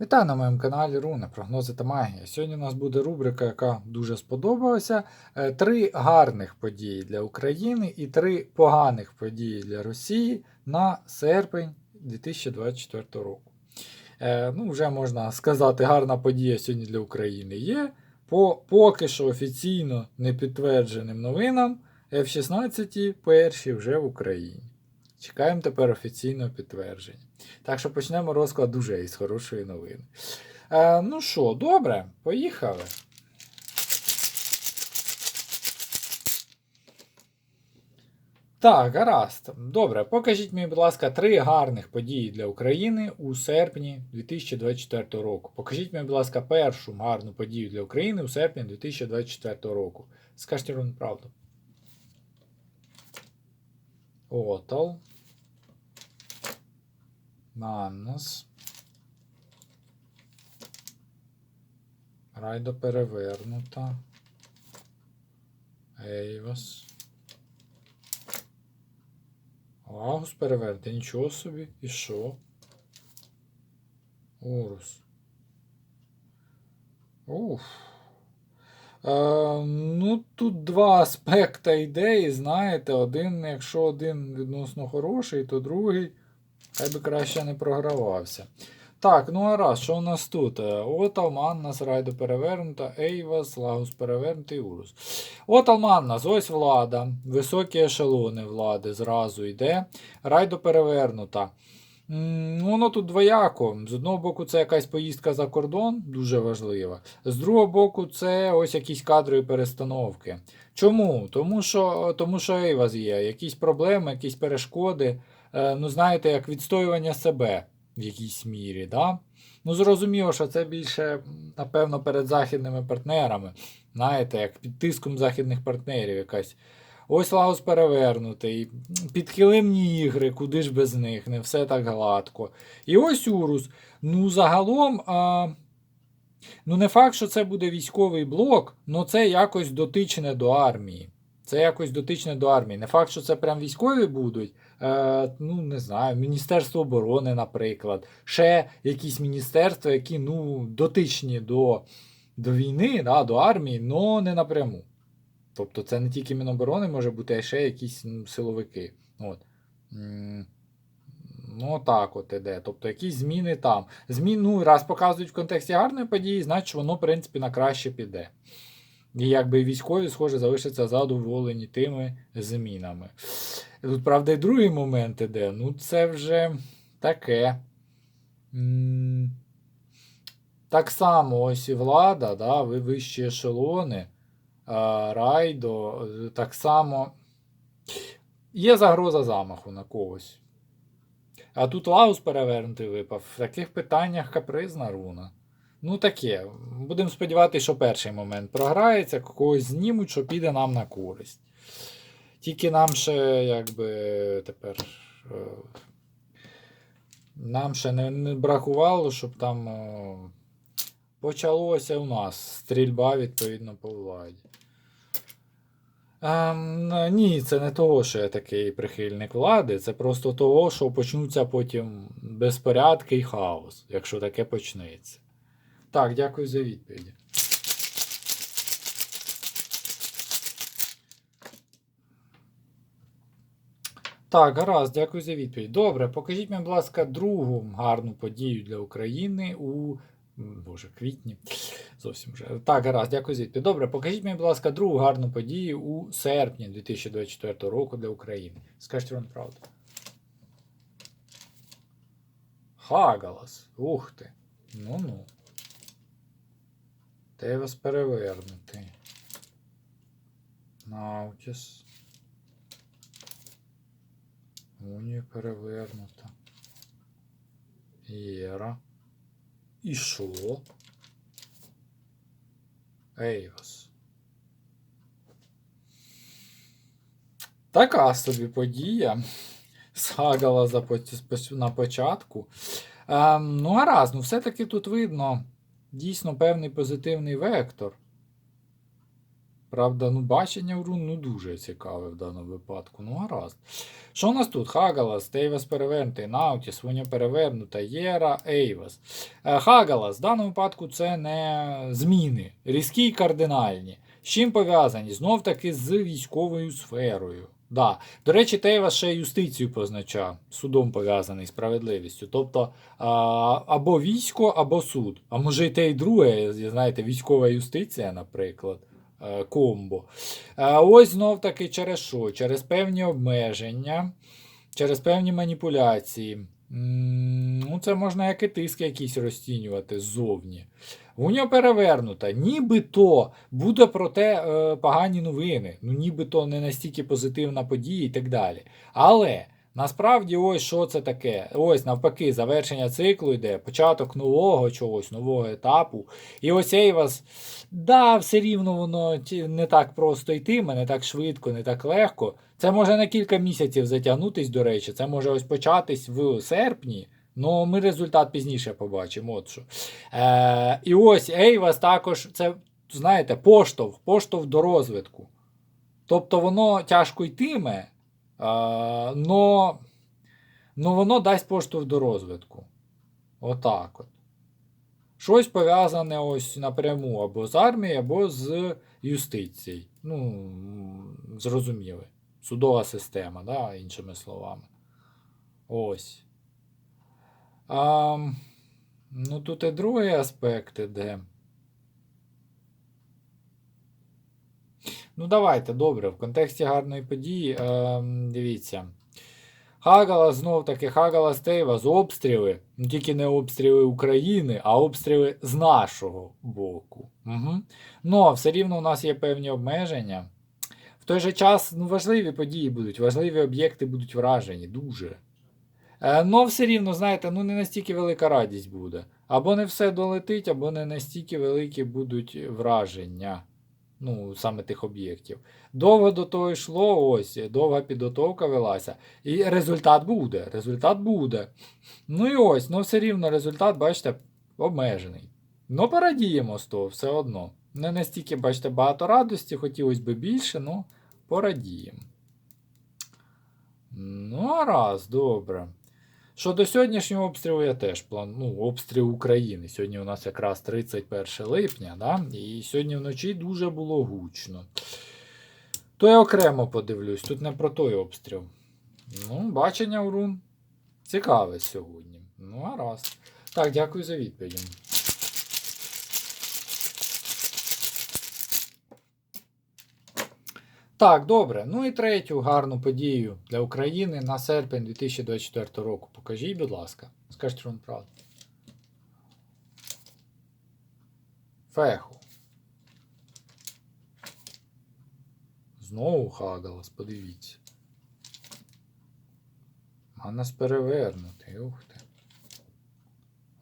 Вітаю на моєму каналі Руни, прогнози та магія. Сьогодні у нас буде рубрика, яка дуже сподобалася. Е, Три гарних події для України і три поганих події для Росії на серпень 2024 року. Е, Ну, вже можна сказати, гарна подія сьогодні для України є. По поки що офіційно не підтвердженим новинам F-16 перші вже в Україні. Чекаємо тепер офіційного підтвердження. Так що почнемо розклад дуже із хорошої новини. Е, ну що, добре, поїхали. Так, гаразд. Добре, покажіть мені, будь ласка, три гарних події для України у серпні 2024 року. Покажіть мені, будь ласка, першу гарну подію для України у серпні 2024 року. Скажіть ровно правду. Отал. Маннас. Райдо перевернута. Ейвас. Лагус перевернути. Нічого собі. І що? Урус. Уф. Е, ну, тут два аспекта ідеї, знаєте, один, якщо один відносно хороший, то другий. Хай би краще не програвався. Так, ну а раз, що у нас тут? Е, Отал, Маннас, Райдо перевернута, Ейвас, Лагус перевернутий, Урус. Отал, Маннас, ось влада. Високі ешелони влади зразу йде. Райдо перевернута. Ну, Воно тут двояко. З одного боку, це якась поїздка за кордон, дуже важлива. З другого боку, це ось якісь кадрові перестановки. Чому? Тому що, тому що Ейвас є, якісь проблеми, якісь перешкоди ну, знаєте, як відстоювання себе в якійсь мірі. Да? Ну, зрозуміло, що це більше, напевно, перед західними партнерами. Знаєте, як під тиском західних партнерів якась. Ось Лагос перевернутий, підкилимні ігри, куди ж без них, не все так гладко. І ось Урус. Ну, загалом, а, ну не факт, що це буде військовий блок, але це якось дотичне до армії. Це якось дотичне до армії. Не факт, що це прям військові будуть, е, ну не знаю, Міністерство оборони, наприклад, ще якісь міністерства, які ну, дотичні до до війни, да, до армії, але не напряму. Тобто це не тільки Міноборони може бути, а ще якісь ну, силовики. От. Ну, так от іде. Тобто якісь зміни там. Змін, ну, раз показують в контексті гарної події, значить воно, в принципі, на краще піде. І якби військові, схоже, залишаться задоволені тими змінами. Тут, правда, і другий момент іде. Ну, це вже таке. Так само ось і влада, да, ви вищі ешелони, райдо, так само є загроза замаху на когось. А тут Лаус перевернутий випав. В таких питаннях капризна руна. Ну таке. Будемо сподіватися, що перший момент програється, когось знімуть, що піде нам на користь. Тільки нам ще, якби, тепер. е, Нам ще не, не бракувало, щоб там е, почалося у нас стрільба, відповідно, по владі. Ем, ні, це не того, що я такий прихильник влади, це просто того, що почнуться потім безпорядки і хаос, якщо таке почнеться. Так, дякую за відповіді. Так, гаразд, дякую за відповідь. Добре, покажіть мені, будь ласка, другу гарну подію для України у. Боже, квітні. Зовсім вже. Так, гаразд, дякую за відповідь. Добре, покажіть мені, будь ласка, другу гарну подію у серпні 2024 року для України. Скажіть вам правду. Хагалас. Ух ти. Ну-ну. Те вас перевернути. Наутіс. Унія перевернута. Єра. І що? Ейвас. Така собі подія. Сагала на початку. Ем, ну, гаразд, ну все-таки тут видно дійсно певний позитивний вектор. Правда, ну, бачення в рун ну, дуже цікаве в даному випадку. Ну, гаразд. Що у нас тут? Хагалас, Тейвас перевернутий, Наутіс, Вуня перевернута, Єра, Ейвас. Е, Хагалас в даному випадку це не зміни, різкі й кардинальні. З чим пов'язані? Знов таки з військовою сферою. Да. До речі, Тейва ще юстицію позначав, судом пов'язаний, справедливістю. Тобто а, або військо, або суд. А може і те, і друге, знаєте, військова юстиція, наприклад. е, Комбо. А ось знов таки через що? Через певні обмеження, через певні маніпуляції. Ну, це можна як і тиск якийсь розцінювати ззовні. Уня перевернута. Нібито буде проте е, погані новини. Ну, нібито не настільки позитивна подія і так далі. Але насправді, ось що це таке. Ось навпаки, завершення циклу йде, початок нового чогось, нового етапу. І ось цей вас, да, все рівно воно не так просто йтиме, не так швидко, не так легко. Це може на кілька місяців затягнутись, до речі, це може ось початись в серпні. Ну, ми результат пізніше побачимо. От що. Е, і ось Ейвас також, це, знаєте, поштовх, поштовх до розвитку. Тобто воно тяжко йтиме, е, но, но воно дасть поштовх до розвитку. Отак от. Щось пов'язане ось напряму або з армією, або з юстицією. Ну, зрозуміли. Судова система, да, іншими словами. Ось. А, ну, тут і другий аспект іде. Ну, давайте, добре, в контексті гарної події. Е, дивіться. Хагалас знов таки Хагалас Тейвас, обстріли. Ну, тільки не обстріли України, а обстріли з нашого боку. Угу. Ну, все рівно у нас є певні обмеження. В той же час ну, важливі події будуть, важливі об'єкти будуть вражені, дуже. Е, Ну, все рівно, знаєте, ну не настільки велика радість буде. Або не все долетить, або не настільки великі будуть враження. Ну, саме тих об'єктів. Довго до того йшло, ось, довга підготовка велася. І результат буде. Результат буде. Ну і ось, ну все рівно результат, бачите, обмежений. Ну, порадіємо з того, все одно. Не настільки, бачите, багато радості, хотілося б більше, ну, порадіємо. Ну, раз, добре. Щодо сьогоднішнього обстрілу, я теж планую ну, обстріл України. Сьогодні у нас якраз 31 липня, да? і сьогодні вночі дуже було гучно. То я окремо подивлюсь, тут не про той обстріл. Ну, бачення урун. Цікаве сьогодні. Ну, гаразд. Так, дякую за відповідь. Так, добре. Ну і третю гарну подію для України на серпень 2024 року. Покажіть, будь ласка. Скажіть, що він правда. Феху. Знову Хагалас, подивіться. Ганас перевернутий. Ух ти.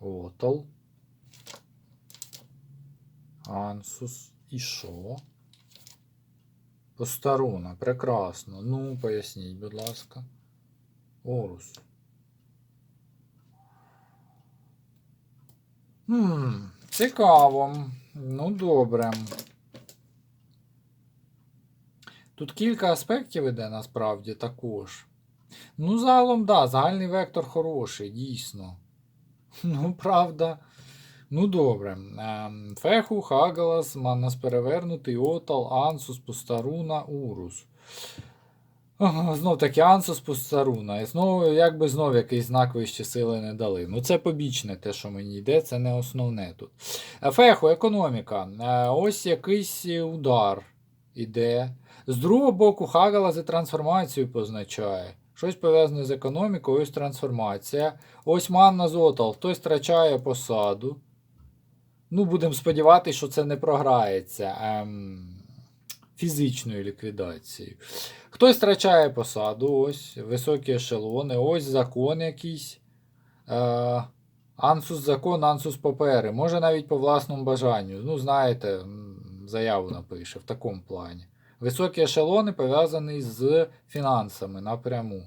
Отол. Ансус. І що? Постаруна, прекрасно. Ну, поясніть, будь ласка. Орус. Хм, цікаво. Ну, добре. Тут кілька аспектів іде насправді також. Ну, загалом, да, загальний вектор хороший, дійсно. Ну, правда. Ну, добре. Ем, Феху, Хагалас, Маннас перевернутий, Отал, Ансус, Пустаруна, Урус. Знов таки Ансус, Пустаруна. І знову, якби знов якийсь знак вищі сили не дали. Ну, це побічне те, що мені йде, це не основне тут. Е, Феху, економіка. Е, Ось якийсь удар іде. З другого боку, Хагалас і трансформацію позначає. Щось пов'язане з економікою, ось трансформація. Ось манна зотал. Хтось втрачає посаду. Ну, будемо сподіватися, що це не програється ем, фізичною ліквідацією. Хтось втрачає посаду, ось високі ешелони, ось закон якийсь. Е, ансус закон, ансус папери. Може навіть по власному бажанню. Ну, знаєте, заяву напише в такому плані. Високі ешелони пов'язані з фінансами напряму.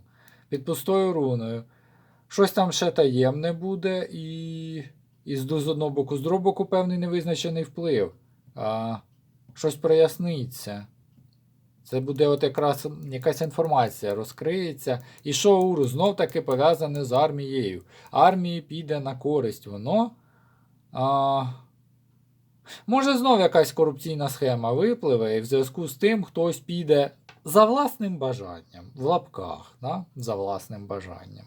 Під пустою руною. Щось там ще таємне буде, і, і з, одного боку, з другого боку, певний невизначений вплив. А, щось проясниться. Це буде от якраз якась інформація розкриється. І що Уру знов таки пов'язане з армією. Армії піде на користь воно. А... Може, знов якась корупційна схема випливе, і в зв'язку з тим хтось піде за власним бажанням, в лапках, да? за власним бажанням.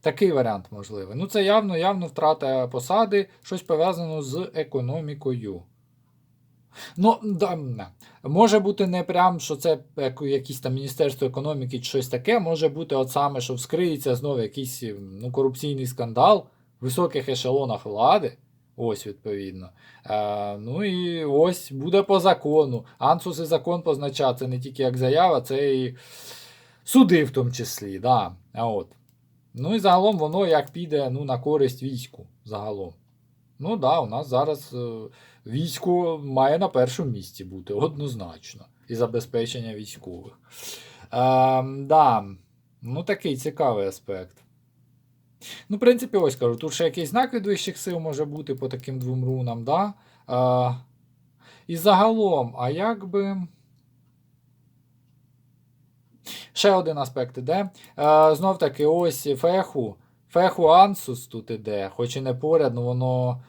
Такий варіант можливий. Ну, це явно, явно втрата посади, щось пов'язано з економікою. Ну, да, не. може бути не прям, що це як- якесь там Міністерство економіки чи щось таке, може бути от саме, що вскриється знову якийсь ну, корупційний скандал в високих ешелонах влади. Ось, відповідно. Е, ну і ось буде по закону. Ансус і закон позначає, це не тільки як заява, це і суди в тому числі. Да. А от. Ну і загалом воно як піде ну, на користь війську. Загалом. Ну да, у нас зараз е, військо має на першому місці бути, однозначно. І забезпечення військових. Е, да. Ну, такий цікавий аспект. Ну, в принципі, ось кажу, тут ще якийсь знак від вищих сил може бути по таким двом рунам, да? Е, і загалом, а як би. Ще один аспект іде. Е, знов таки, ось феху. Феху Ансус тут іде, хоч і не поряд, ну воно.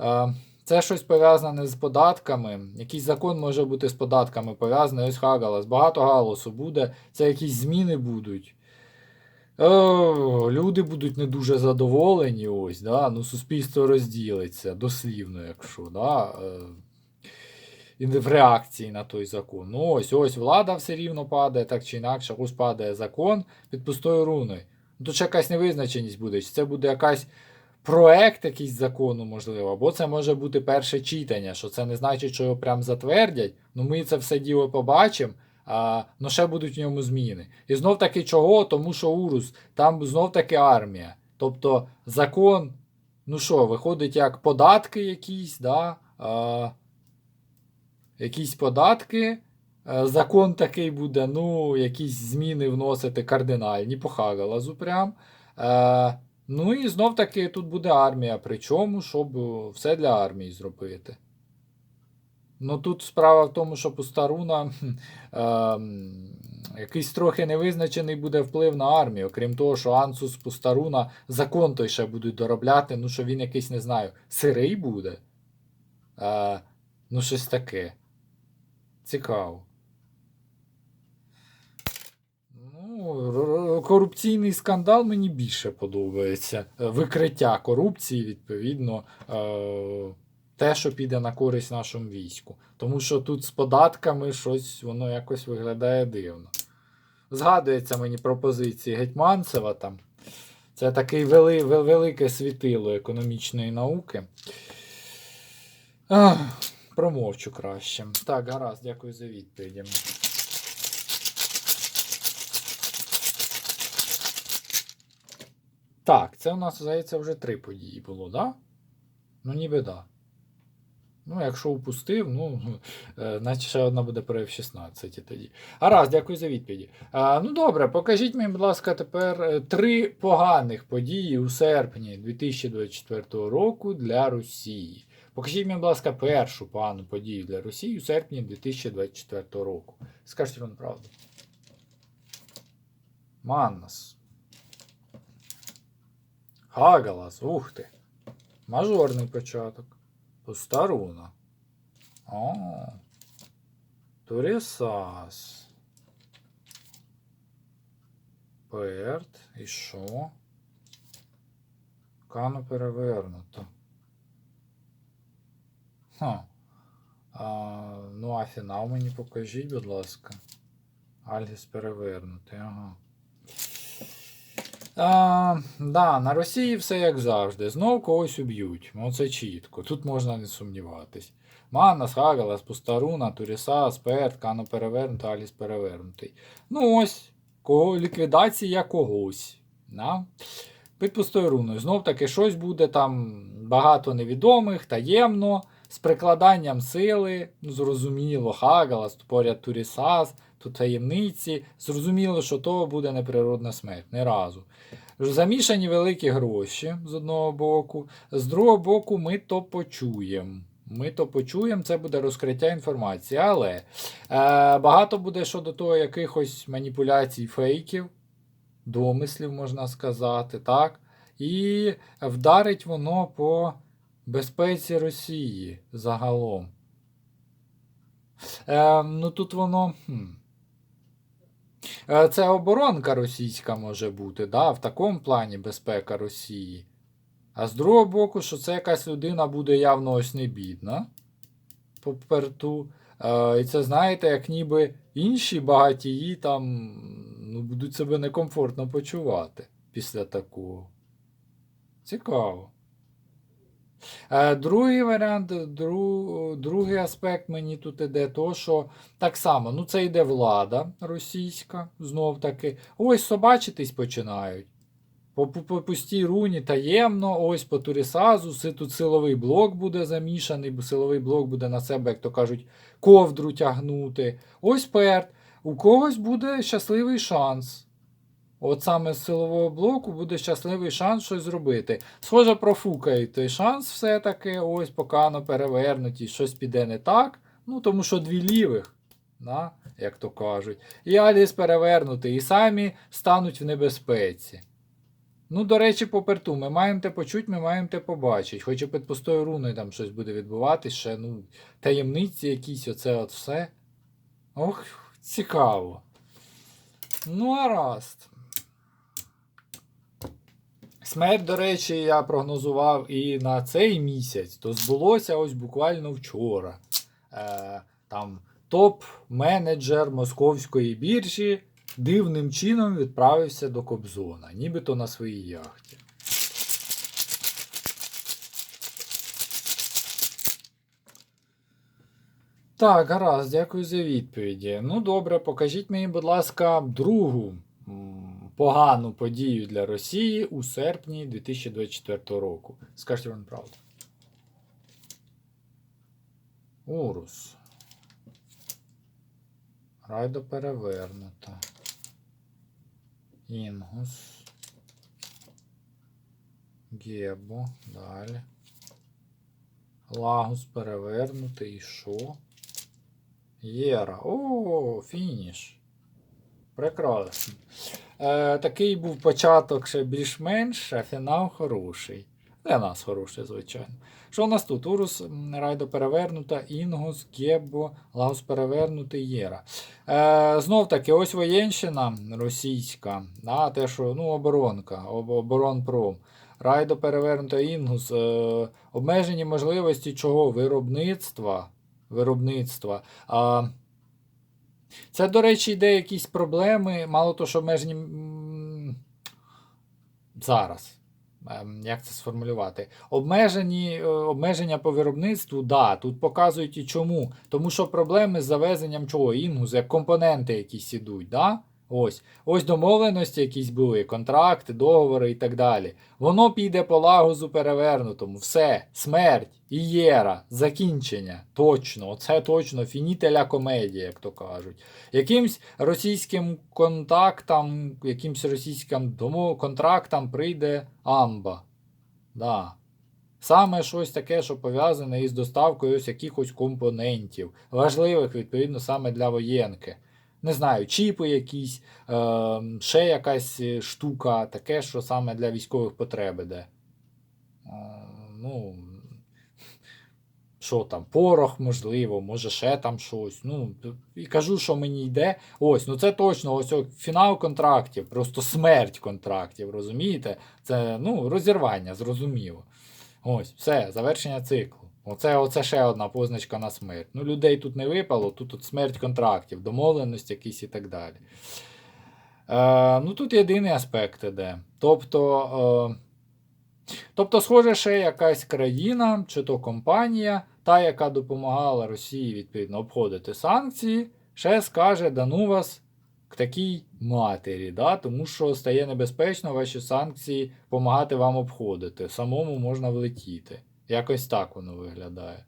Е, це щось пов'язане з податками. Якийсь закон може бути з податками пов'язаний. Ось Хагалас. Багато галасу буде. Це якісь зміни будуть. О, люди будуть не дуже задоволені. Ось, да? ну, суспільство розділиться, дослівно, якщо. Да? В реакції на той закон. Ну ось, ось влада все рівно падає, так чи інакше, ось падає закон під пустою руною. Ну, Тут ще якась невизначеність буде. Чи це буде якась проект якийсь закону, можливо, або це може бути перше читання, що це не значить, що його прям затвердять. Ну ми це все діло побачимо. А, ну ще будуть в ньому зміни. І знов таки чого? Тому що Урус, там знов таки армія. Тобто закон, ну що, виходить як податки якісь, да? а, якісь податки. е, Закон такий буде, ну, якісь зміни вносити кардинальні по Хагалазу прям. Е, ну і знов таки тут буде армія. Причому, щоб е, все для армії зробити. Ну тут справа в тому, що пуста руна хм, ем, якийсь трохи невизначений буде вплив на армію. Крім того, що Ансус Пустаруна закон той ще будуть доробляти, ну що він якийсь, не знаю, сирий буде. Е, ну, щось таке. Цікаво. Ну, корупційний скандал мені більше подобається. Е, Викриття корупції, відповідно, е, те, що піде на користь нашому війську. Тому що тут з податками щось воно якось виглядає дивно. Згадується мені пропозиції Гетьманцева там. Це такий вели, вел- велике світило економічної науки. Ах, промовчу краще. Так, гаразд, дякую за відповіді. Так, це у нас, здається, вже три події було, да? Ну, ніби да. Ну, якщо упустив, ну, е, наче ще одна буде про F16 тоді. Гаразд, дякую за відповіді. А, ну добре, покажіть мені, будь ласка, тепер е, три поганих події у серпні 2024 року для Росії. Покажіть мені, будь ласка, першу погану подію для Росії у серпні 2024 року. Скажіть вам правду. Маннас. Хагалас, ух ти. Мажорний початок. Пуста руна. О. Турісас. Перт. І що? Кану перевернуто. Ха. А, ну, а фінал мені покажіть, будь ласка. Альгіс перевернутий, ага. А, да, на Росії все як завжди. Знов когось уб'ють. Ну це чітко. Тут можна не сумніватись. Манна, Хагалас, Пустаруна, Туріса, Сперт, Кано перевернутий, Аліс перевернутий. Ну ось, кого, ліквідація когось. Да? Під пустою руною. Знов таки щось буде там багато невідомих, таємно, з прикладанням сили, ну, зрозуміло, Хагалас, поряд Турісас, тут таємниці. Зрозуміло, що то буде неприродна смерть. Не разу. Замішані великі гроші з одного боку, з другого боку, ми то почуємо. Ми то почуємо, це буде розкриття інформації. Але е, багато буде щодо того якихось маніпуляцій, фейків, домислів, можна сказати, так? І вдарить воно по безпеці Росії загалом. Е, ну тут воно. Хм. Е, Це оборонка російська може бути, да, в такому плані безпека Росії. А з другого боку, що це якась людина буде явно ось не бідна. Поперту. Е, і це, знаєте, як ніби інші багатії там ну, будуть себе некомфортно почувати після такого. Цікаво. Е, Другий варіант, дру, другий аспект мені тут іде то, що так само, ну це йде влада російська, знов таки. Ось собачитись починають. По, по, по пустій руні таємно, ось по Турісазу, тут силовий блок буде замішаний, бо силовий блок буде на себе, як то кажуть, ковдру тягнути. Ось перт. У когось буде щасливий шанс. От саме з силового блоку буде щасливий шанс щось зробити. Схоже, профукає той шанс все-таки, ось покано перевернуті, щось піде не так. Ну, тому що дві лівих, да, як то кажуть. І Аліс перевернути, і самі стануть в небезпеці. Ну, до речі, по перту, ми маємо те почути, ми маємо те побачити. Хоч і під пустою руною там щось буде відбуватись, ще, ну, таємниці якісь, оце от все. Ох, цікаво. Ну, гаразд. Смерть, до речі, я прогнозував і на цей місяць, то збулося ось буквально вчора. Е, там топ-менеджер московської біржі дивним чином відправився до Кобзона, нібито на своїй яхті. Так, гаразд, дякую за відповіді. Ну добре, покажіть мені, будь ласка, другу погану подію для Росії у серпні 2024 року. Скажіть вам правду. Урус. Райдо перевернута. Інгус. Гебо. Далі. Лагус перевернутий. І що? Єра. О, фініш. Прекрасно. Е, такий був початок ще більш-менш, а фінал хороший. Для нас хороший, звичайно. Що у нас тут? Урус, Райдо перевернута, Інгус, Геббо, Лагус перевернутий, Єра. Е, знов таки, ось воєнщина російська, да, те, що, ну, оборонка, оборонпром. Райдо перевернута Інгус. Е, обмежені можливості чого? Виробництва. Виробництва. А, це, до речі, йде якісь проблеми. Мало того, що обмежені. Зараз. Ем, Як це сформулювати? Обмежені, е, обмеження по виробництву, да, тут показують і чому. Тому що проблеми з завезенням чого? Інгуз, як компоненти якісь ідуть. Да? Ось. Ось домовленості якісь були, контракти, договори і так далі. Воно піде по лагузу перевернутому. Все, смерть, ієра, закінчення. Точно, оце точно фінітеля комедія, як то кажуть. Якимсь російським контактам, якимсь російським домов... контрактам прийде амба. Да. Саме щось таке, що пов'язане із доставкою ось якихось компонентів, важливих, відповідно, саме для воєнки. Не знаю, чіпи якісь, е, ще якась штука, таке, що саме для військових потреб іде. Е, ну, що там, порох, можливо, може ще там щось. Ну, і кажу, що мені йде. Ось, ну це точно ось фінал контрактів, просто смерть контрактів, розумієте? Це ну, розірвання, зрозуміло. Ось, все, завершення циклу. Оце, оце ще одна позначка на смерть. Ну, людей тут не випало, тут, тут смерть контрактів, домовленості якісь і так далі. Е, ну, тут єдиний аспект іде. Тобто, е, тобто, схоже, ще якась країна чи то компанія, та, яка допомагала Росії відповідно обходити санкції, ще скаже, да ну вас к такій матері, да? тому що стає небезпечно ваші санкції допомагати вам обходити. Самому можна влетіти. Якось так воно виглядає.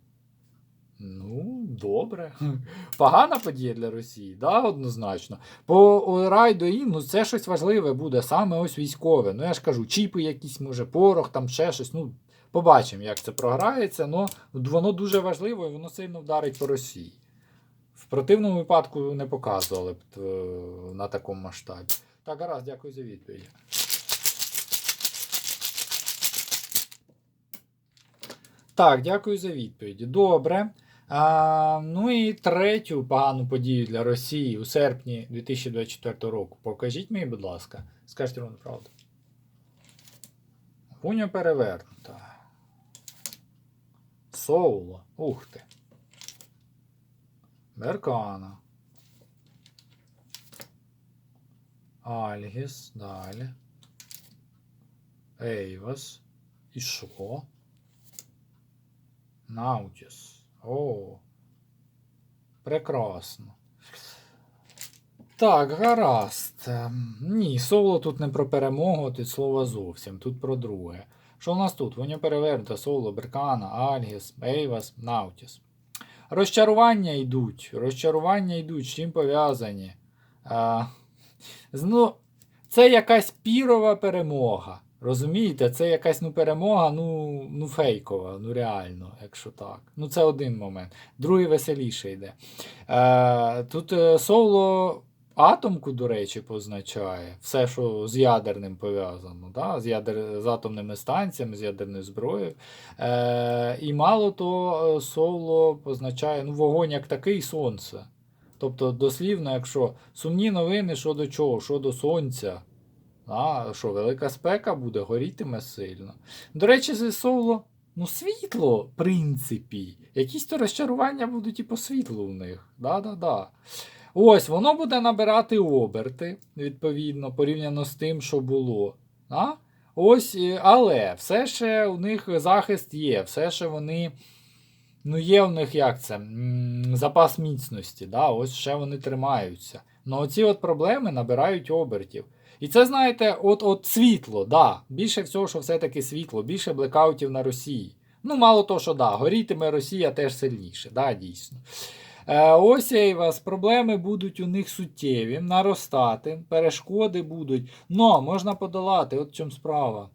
Ну, добре. Погана подія для Росії, да, однозначно. По райду ну це щось важливе буде, саме ось військове. Ну я ж кажу, чіпи якісь, може, порох, там ще щось. Ну, Побачимо, як це програється, але воно дуже важливо і воно сильно вдарить по Росії. В противному випадку не показували б е, на такому масштабі. Так, гаразд, дякую за відповідь. Так, дякую за відповіді. Добре. А, ну і третю погану подію для Росії у серпні 2024 року. Покажіть мені, будь ласка. Скажіть ровно правду. Гуня перевернута. Соуло. Ух ти. Беркана. Альгіс. Далі. Ейвас. І що? Наутіс. О. Прекрасно. Так, гаразд. Ем, Ні, соло тут не про перемогу, тут слово зовсім, тут про друге. Що у нас тут? Воня перевернута, соло, Беркана, Альгіс, Ейвас, Наутіс. Розчарування йдуть. Розчарування йдуть, з чим пов'язані. Ну, це якась пірова перемога. Розумієте, це якась ну, перемога, ну, ну фейкова, ну реально, якщо так. Ну, це один момент. Другий веселіше йде. Е, тут е, соло атомку, до речі, позначає. Все, що з ядерним пов'язано, да? з, ядер... з атомними станціями, з ядерною зброєю. Е, і мало то е, соло позначає ну, вогонь як такий сонце. Тобто, дослівно, якщо сумні новини щодо чого, щодо сонця. А, що, велика спека буде, горітиме сильно. До речі, з соло, ну, світло, в принципі. Якісь то розчарування будуть і по світлу в них. Да-да-да. Ось, воно буде набирати оберти, відповідно, порівняно з тим, що було. А? Ось, е, але все ще у них захист є, все ще вони. Ну, є в них як це? Запас міцності. Да? Ось ще вони тримаються. Ну, оці от проблеми набирають обертів. І це, знаєте, от от світло, да. Більше всього, що все-таки світло, більше блекаутів на Росії. Ну, мало того, що да, горітиме Росія теж сильніше, да, дійсно. Е, ось і вас проблеми будуть у них суттєві, наростати, перешкоди будуть. Но можна подолати, от в чому справа.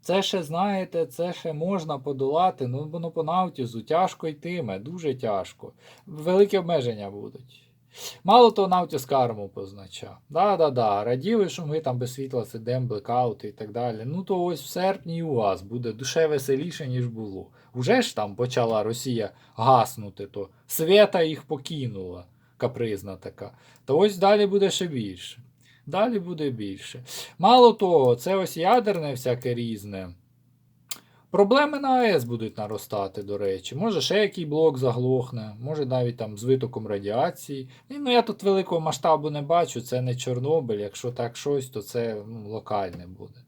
Це ще, знаєте, це ще можна подолати, ну воно по навтізу тяжко йтиме, дуже тяжко. Великі обмеження будуть. Мало того, Навтіс карму позначав. Да-да-да, раділи, що ми там без світла сидимо, блекаути і так далі. Ну то ось в серпні у вас буде душе веселіше, ніж було. Уже ж там почала Росія гаснути, то свята їх покинула, капризна така. То ось далі буде ще більше. Далі буде більше. Мало того, це ось ядерне всяке різне. Проблеми на АЕС будуть наростати, до речі. Може, ще який блок заглохне, може навіть там з витоком радіації. І, ну, я тут великого масштабу не бачу, це не Чорнобиль. Якщо так щось, то це ну, локальне буде.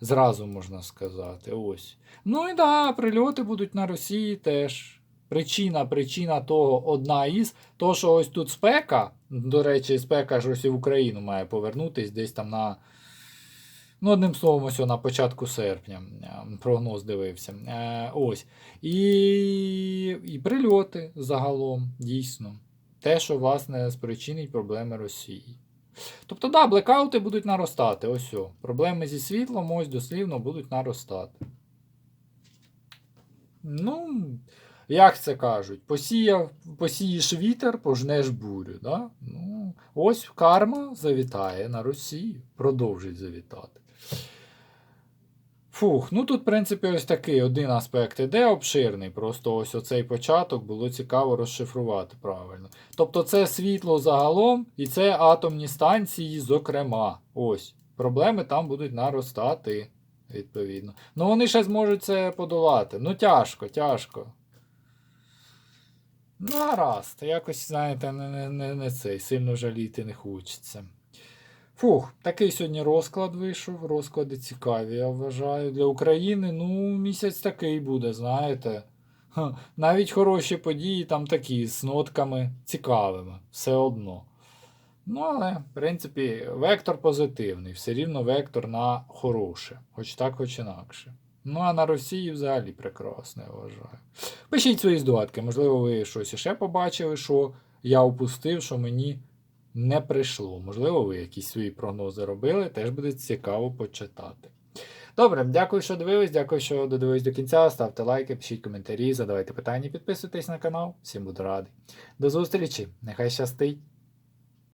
Зразу можна сказати. Ось. Ну і да, прильоти будуть на Росії теж. Причина, причина того одна із, то, що ось тут спека, до речі, спека ж ось і в Україну має повернутись десь там на. Ну, одним словом, ось на початку серпня е, прогноз дивився. Е, ось. І, і прильоти загалом, дійсно. Те, що, власне, спричинить проблеми Росії. Тобто, да, блекаути будуть наростати. Ось. О. Проблеми зі світлом, ось дослівно будуть наростати. Ну, як це кажуть, посіяв, посієш вітер, пожнеш бурю. Да? Ну, ось карма завітає на Росію, продовжить завітати. Фух, ну тут, в принципі, ось такий один аспект іде обширний. Просто ось оцей початок було цікаво розшифрувати правильно. Тобто це світло загалом і це атомні станції, зокрема. Ось. Проблеми там будуть наростати, відповідно. Ну вони ще зможуть це подолати. Ну тяжко, тяжко. Ну, гаразд, якось, знаєте, не, не, не, не цей, сильно жаліти не хочеться. Фух, такий сьогодні розклад вийшов. Розклади цікаві, я вважаю. Для України, ну, місяць такий буде, знаєте. Ха, Навіть хороші події там такі з нотками цікавими, все одно. Ну, але, в принципі, вектор позитивний, все рівно вектор на хороше, хоч так, хоч інакше. Ну, а на Росії взагалі прекрасно, я вважаю. Пишіть свої здогадки, можливо, ви щось іще побачили, що я упустив, що мені не прийшло. Можливо, ви якісь свої прогнози робили, теж буде цікаво почитати. Добре, дякую, що дивились, дякую, що додивились до кінця. Ставте лайки, пишіть коментарі, задавайте питання, підписуйтесь на канал. Всім буду радий. До зустрічі! Нехай щастить!